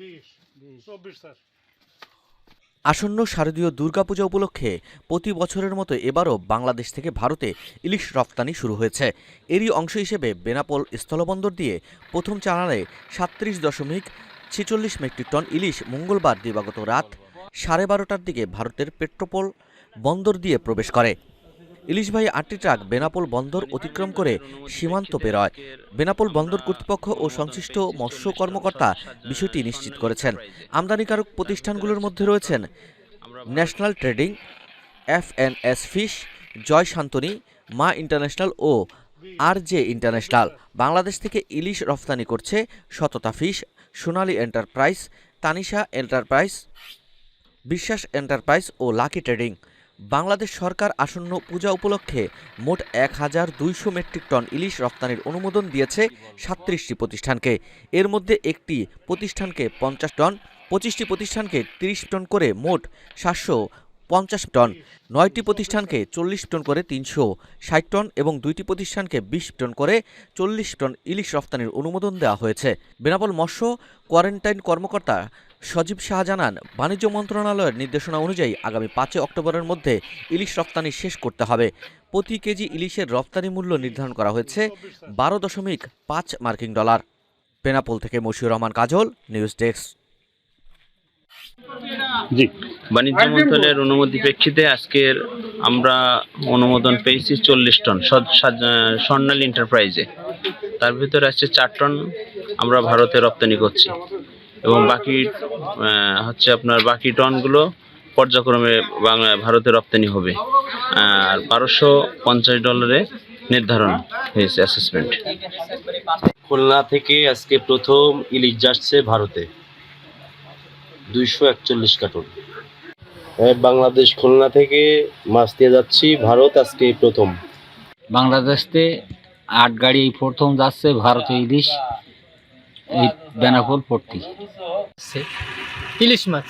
বিশ। চব্বিশ স্যার। আসন্ন শারদীয় দুর্গাপূজা উপলক্ষে প্রতি বছরের মতো এবারও বাংলাদেশ থেকে ভারতে ইলিশ রপ্তানি শুরু হয়েছে। এরই অংশ হিসেবে বেনাপোল স্থলবন্দর দিয়ে প্রথম চালানে সাত্রিশ দশমিক ছেচল্লিশ মেট্রিক টন ইলিশ মঙ্গলবার দিবাগত রাত সাড়ে বারোটার দিকে ভারতের পেট্রোপোল বন্দর দিয়ে প্রবেশ করে। ইলিশবাহী আটটি ট্রাক বেনাপোল বন্দর অতিক্রম করে সীমান্ত পেরোয়। বেনাপোল বন্দর কর্তৃপক্ষ ও সংশ্লিষ্ট মৎস্য কর্মকর্তা বিষয়টি নিশ্চিত করেছেন। আমদানিকারক প্রতিষ্ঠানগুলোর মধ্যে রয়েছেন national trading, F N S fish, Joy Shantoni, Maa international ও আর জে ইন্টারন্যাশনাল। বাংলাদেশ থেকে ইলিশ রফতানি করছে Satata fish, Sonali enterprise, Tanisha enterprise, Biswas enterprise ও লাকি ট্রেডিং। বাংলাদেশ সরকার আসন্ন পূজা উপলক্ষে মোট এক হাজার দুইশো মেট্রিক টন ইলিশ রপ্তানির অনুমোদন দিয়েছে সাতত্রিশটি প্রতিষ্ঠানকে। এর মধ্যে একটি প্রতিষ্ঠানকে পঞ্চাশ টন, পঁচিশটি প্রতিষ্ঠানকে তিরিশ টন করে মোট সাতশো পঞ্চাশ টন, নয়টি প্রতিষ্ঠানকে চল্লিশ টন করে তিনশো ষাট টন এবং দুইটি প্রতিষ্ঠানকে বিশ টন করে চল্লিশ টন ইলিশ রফতানির অনুমোদন দেওয়া হয়েছে। বেনাপোল মৎস্য কোয়ারেন্টাইন কর্মকর্তা সজীব শাহ জানান বাণিজ্য মন্ত্রণালয়ের নির্দেশনা অনুযায়ী আগামী পাঁচই অক্টোবরের মধ্যে ইলিশ রপ্তানি শেষ করতে হবে। প্রতি কেজি ইলিশের রপ্তানি মূল্য নির্ধারণ করা হয়েছে বারো দশমিক পাঁচ মার্কিং ডলার। পেনাপোল থেকে মশিউর রহমান কাজল নিউজ ডেস্ক। জি। বাণিজ্য মন্ত্রণালয়ের অনুমতি প্রেক্ষিতে আজকের আমরা অনুমোদন পেয়েছি চল্লিশ টন স্বর্ণালী এন্টারপ্রাইজে তার ভিতরে আছে চার টন আমরা ভারতে রপ্তানি করছি। এবং বাকি হচ্ছে আপনার বাকি টনগুলো পর্যায়ক্রমে বাংলা ভারতে রপ্তানি হবে। আর বারোশো পঞ্চাশ ডলারে নির্ধারণ হয়েছে অ্যাসেসমেন্ট খুলনা থেকে আজকে প্রথম ইলিশ যাচ্ছে ভারতে। দুইশো একচল্লিশ কার্টুন। হ্যাঁ, বাংলাদেশ খুলনা থেকে মাছ দিয়ে যাচ্ছি ভারত আজকে প্রথম। বাংলাদেশতে আট গাড়ি প্রথম যাচ্ছে ভারতীয় ইলিশ। এই বেনাপোল পট্টি। ইলিশ মাছ।